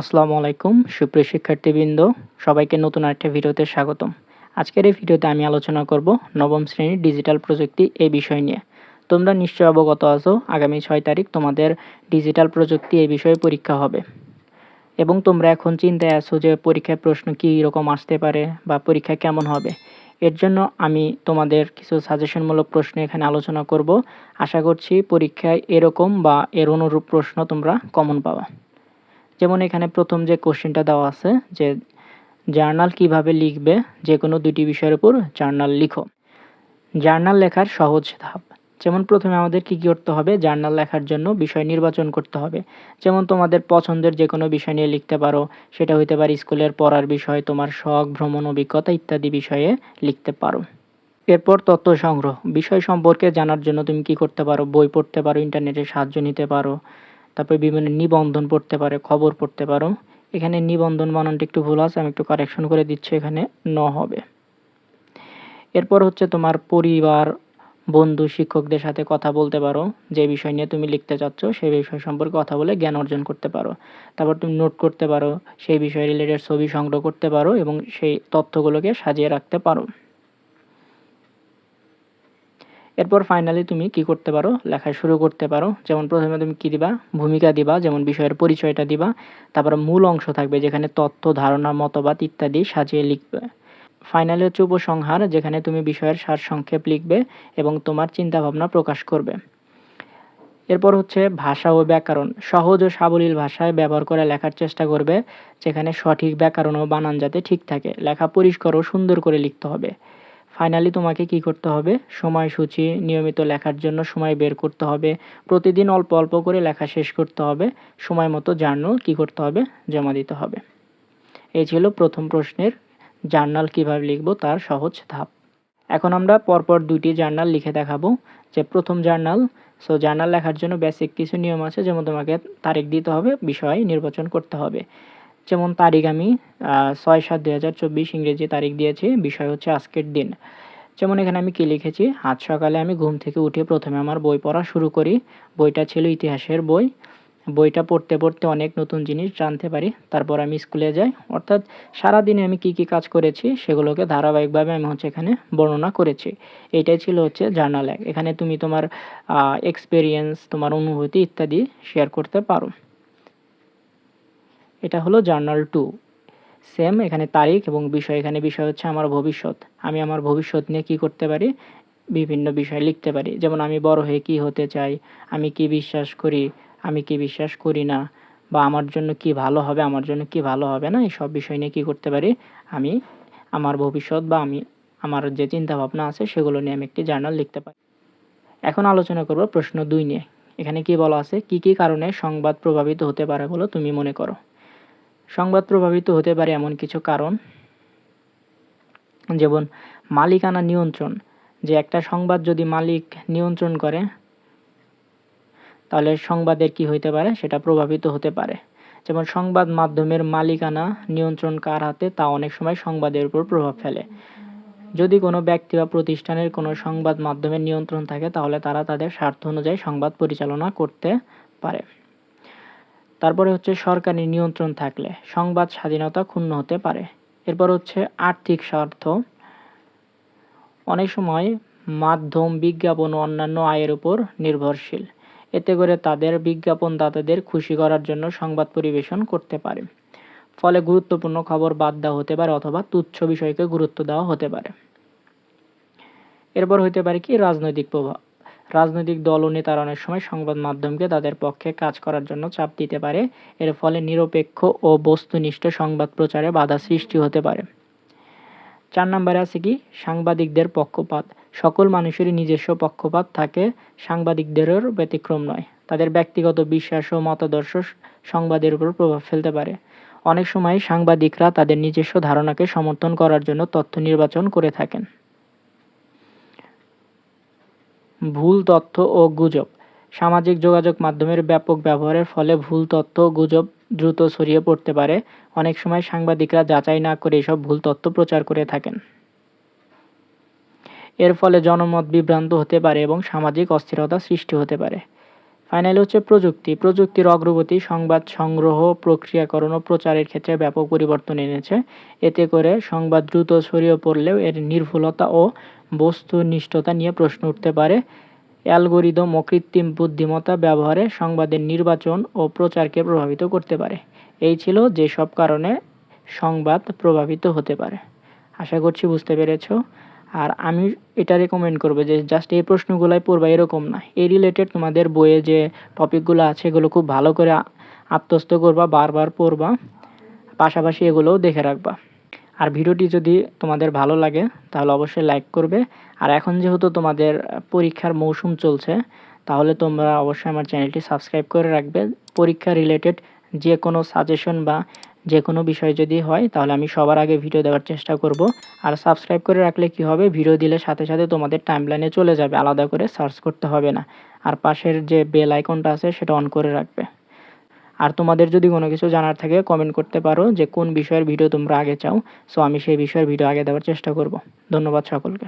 আসসালামু আলাইকুম, সুপ্রিয় শিক্ষার্থীবৃন্দ, সবাইকে নতুন একটা ভিডিওতে স্বাগতম। আজকের এই ভিডিওতে আমি আলোচনা করব নবম শ্রেণির ডিজিটাল প্রযুক্তি এই বিষয় নিয়ে। তোমরা নিশ্চয় অবগত আছো, আগামী ছয় তারিখ তোমাদের ডিজিটাল প্রযুক্তি এই বিষয়ে পরীক্ষা হবে। এবং তোমরা এখন চিন্তায় আছো যে পরীক্ষায় প্রশ্ন কী রকম আসতে পারে বা পরীক্ষা কেমন হবে। এর জন্য আমি তোমাদের কিছু সাজেশনমূলক প্রশ্ন এখানে আলোচনা করব। আশা করছি পরীক্ষায় এরকম বা এর অনুরূপ প্রশ্ন তোমরা কমন পাবা। যেমন এখানে প্রথম যে কোশ্চেনটা দেওয়া আছে যে জার্নাল কীভাবে লিখবে যে কোনো দুটি বিষয়ের উপর জার্নাল লিখো। জার্নাল লেখার সহজ ধাপ। যেমন প্রথমে আমাদের কী করতে হবে? জার্নাল লেখার জন্য বিষয় নির্বাচন করতে হবে। যেমন তোমাদের পছন্দের যে কোনো বিষয় নিয়ে লিখতে পারো, সেটা হইতে পারে স্কুলের পড়ার বিষয়, তোমার শখ, ভ্রমণ, অভিজ্ঞতা ইত্যাদি বিষয়ে লিখতে পারো। এরপর তথ্য সংগ্রহ। বিষয় সম্পর্কে জানার জন্য তুমি কি করতে পারো? বই পড়তে পারো ইন্টারনেটের সাহায্য নিতে পারো। তারপরে বিভিন্ন নিবন্ধন পড়তে পারে, খবর পড়তে পারো। এখানে নিবন্ধন বানানটা একটু ভুল আছে, আমি একটু কারেকশন করে দিচ্ছি, এখানে ন হবে। এরপর হচ্ছে তোমার পরিবার, বন্ধু, শিক্ষকদের সাথে কথা বলতে পারো। যে বিষয় নিয়ে তুমি লিখতে চাচ্ছ, সেই বিষয় সম্পর্কে কথা বলে জ্ঞান অর্জন করতে পারো। তারপর তুমি নোট করতে পারো, সেই বিষয়ে রিলেটেড ছবি সংগ্রহ করতে পারো এবং সেই তথ্যগুলোকে সাজিয়ে রাখতে পারো। এরপর ফাইনালি তুমি কি করতে পারো? লেখা শুরু করতে পারো। যেমন প্রথমে তুমি কি দিবা? ভূমিকা দিবা, যেমন বিষয়ের পরিচয়টা দিবা। তারপর মূল অংশ থাকবে, যেখানে তথ্য ধারণা, মতবাদ ইত্যাদি সাজিয়ে লিখবে। ফাইনালি হচ্ছে উপসংহার, যেখানে তুমি বিষয়ের সার সংক্ষেপ লিখবে এবং তোমার চিন্তা ভাবনা প্রকাশ করবে। এরপর হচ্ছে ভাষা ও ব্যাকরণ। সহজ ও সাবলীল ভাষায় ব্যবহার করে লেখার চেষ্টা করবে, যেখানে সঠিক ব্যাকরণ ও বানান যাতে ঠিক থাকে। লেখা পরিষ্কার ও সুন্দর করে লিখতে হবে। ফাইনালি তোমাকে কি করতে হবে? সময়সূচি, নিয়মিত লেখার জন্য সময় বের করতে হবে। প্রতিদিন অল্প অল্প করে লেখা শেষ করতে হবে। সময় মতো জার্নাল কি করতে হবে? জমা দিতে হবে। এই ছিল প্রথম প্রশ্নের জার্নাল কীভাবে লিখব তার সহজ ধাপ। এখন আমরা পরপর দুইটি জার্নাল লিখে দেখাবো। যে প্রথম জার্নাল সো জার্নাল লেখার জন্য বেসিক কিছু নিয়ম আছে যেমন তোমাকে তারিখ দিতে হবে, বিষয় নির্বাচন করতে হবে। যেমন তারিখ আমি ছয় সাত দুই হাজার চব্বিশ ইংরেজি তারিখ দিয়েছি, বিষয় হচ্ছে আজকের দিন। যেমন এখানে আমি কি লিখেছি? আজ সকালে আমি ঘুম থেকে উঠে প্রথমে আমার বই পড়া শুরু করি। বইটা ছিল ইতিহাসের বই। বইটা পড়তে পড়তে অনেক নতুন জিনিস জানতে পারি। তারপর আমি স্কুলে যাই। অর্থাৎ সারাদিনে আমি কি কি কাজ করেছি, সেগুলোকে ধারাবাহিকভাবে আমি হচ্ছে এখানে বর্ণনা করেছি। এটাই ছিল হচ্ছে জার্নাল এক। এখানে তুমি তোমার এক্সপিরিয়েন্স তোমার অনুভূতি ইত্যাদি শেয়ার করতে পারো। এটা হলো জার্নাল টু। সেম, এখানে তারিখ এবং বিষয়, এখানে বিষয় হচ্ছে আমার ভবিষ্যৎ। আমি আমার ভবিষ্যৎ নিয়ে কি করতে পারি? বিভিন্ন বিষয় লিখতে পারি। যেমন আমি বড় হয়ে কি হতে চাই? আমি কি বিশ্বাস করি? আমি কি বিশ্বাস করি না? বা আমার জন্য কি ভালো হবে? আমার জন্য কি ভালো হবে না? সব বিষয় নিয়ে কি করতে পারি? আমি আমার ভবিষ্যৎ বা আমি আমার যে চিন্তা ভাবনা আছে, সেগুলো নিয়ে আমি একটি জার্নাল লিখতে পারি। এখন আলোচনা করব প্রশ্ন দুই নিয়ে। এখানে কি বলা আছে? কি কি কারণে সংবাদ প্রভাবিত হতে পারে বলো তুমি মনে করো? সংবাদ প্রভাবিত হতে পারে এমন কিছু কারণ। যেমন, মালিকানা নিয়ন্ত্রণ। যে একটা সংবাদ যদি মালিক নিয়ন্ত্রণ করে, তাহলে সংবাদের কি হইতে পারে? সেটা প্রভাবিত হতে পারে। যেমন, সংবাদ মাধ্যমের মালিকানা নিয়ন্ত্রণ কার হাতে? তা অনেক সময় সংবাদের উপর প্রভাব ফেলে। যদি কোনো ব্যক্তি বা প্রতিষ্ঠানের কোনো সংবাদ মাধ্যমের নিয়ন্ত্রণ থাকে, তাহলে তারা তাদের স্বার্থ অনুযায়ী সংবাদ পরিচালনা করতে পারে। তারপরে হচ্ছে সরকারি নিয়ন্ত্রণ থাকলে সংবাদ স্বাধীনতা ক্ষুণ্ণ হতে পারে। এরপর হচ্ছে আর্থিক স্বার্থ। অনেক সময় মাধ্যম, বিজ্ঞাপন ও অন্যান্য আয়ের উপর নির্ভরশীল। এতে করে তাদের বিজ্ঞাপনদাতাদের খুশি করার জন্য সংবাদ পরিবেশন করতে পারে। ফলে গুরুত্বপূর্ণ খবর বাদ দেওয়া হতে পারে অথবা তুচ্ছ বিষয়কে গুরুত্ব দেওয়া হতে পারে। এরপর হইতে পারে কি? রাজনৈতিক প্রভাব। রাজনৈতিক দল ও নেতারা অনেক সময় সংবাদ মাধ্যমকে তাদের পক্ষে কাজ করার জন্য চাপ দিতে পারে। এর ফলে নিরপেক্ষ ও বস্তুনিষ্ঠ সংবাদ প্রচারে বাধা সৃষ্টি হতে পারে। চার নম্বরে আছে কি? সাংবাদিকদের পক্ষপাত। সকল মানুষেরই নিজস্ব পক্ষপাত থাকে, সাংবাদিকদেরও ব্যতিক্রম নয়। তাদের ব্যক্তিগত বিশ্বাস ও মতাদর্শ সংবাদের উপর প্রভাব ফেলতে পারে। অনেক সময় সাংবাদিকরা তাদের নিজস্ব ধারণাকে সমর্থন করার জন্য তথ্য নির্বাচন করে থাকেন। ভুল তথ্য ও গুজব। সামাজিক যোগাযোগ মাধ্যমের ব্যাপক ব্যবহারের ফলে ভুল তথ্য ও গুজব দ্রুত ছড়িয়ে পড়তে পারে। অনেক সময় সাংবাদিকরা যাচাই না করে এসব ভুল তথ্য প্রচার করে থাকেন। এর ফলে জনমত বিভ্রান্ত হতে পারে এবং সামাজিক অস্থিরতা সৃষ্টি হতে পারে। ফাইনালি হচ্ছে প্রযুক্তি। প্রযুক্তির অগ্রগতি, সংবাদ সংগ্রহ, প্রক্রিয়াকরণ ও প্রচারের ক্ষেত্রে ব্যাপক পরিবর্তন এনেছে। এতে করে সংবাদ দ্রুত ছড়িয়ে পড়লেও এর নির্ভুলতা ও বস্তুনিষ্ঠতা নিয়ে প্রশ্ন উঠতে পারে। অ্যালগোরিদম ও কৃত্রিম বুদ্ধিমত্তা ব্যবহারে সংবাদের নির্বাচন ও প্রচারকে প্রভাবিত করতে পারে। এই ছিল যেসব কারণে সংবাদ প্রভাবিত হতে পারে। আশা করছি বুঝতে পেরেছ। আর আমি এটা রেকমেন্ড করব যে জাস্ট এই প্রশ্নগুলাই পড়বা, এরকম না। এই রিলেটেড তোমাদের বইয়ে যে টপিকগুলো আছে, এগুলো খুব ভালো করে আত্মস্থ করবা, বারবার পড়বা, পাশাপাশি এগুলোও দেখে রাখবা। আর ভিডিওটি যদি তোমাদের ভালো লাগে, তাহলে অবশ্যই লাইক করবে। আর এখন যেহেতু তোমাদের পরীক্ষার মৌসুম চলছে, তাহলে তোমরা অবশ্যই আমার চ্যানেলটি সাবস্ক্রাইব করে রাখবে। পরীক্ষা রিলেটেড যে কোনো সাজেশন বা যে কোনো বিষয় যদি হয়, তাহলে আমি সবার আগে ভিডিও দেওয়ার চেষ্টা করব। আর সাবস্ক্রাইব করে রাখলে কি হবে? ভিডিও দিলে সাথে সাথে তোমাদের টাইমলাইনে চলে যাবে। আলাদা করে সার্চ করতে হবে না। আর পাশের যে বেল আইকনটা আছে, সেটা অন করে রাখবে। আর তোমাদের যদি কোনো কিছু জানার থাকে কমেন্ট করতে পারো যে কোন বিষয়ের ভিডিও তোমরা আগে চাও। সো আমি সেই বিষয়ের ভিডিও আগে দেওয়ার চেষ্টা করব। ধন্যবাদ সকলকে।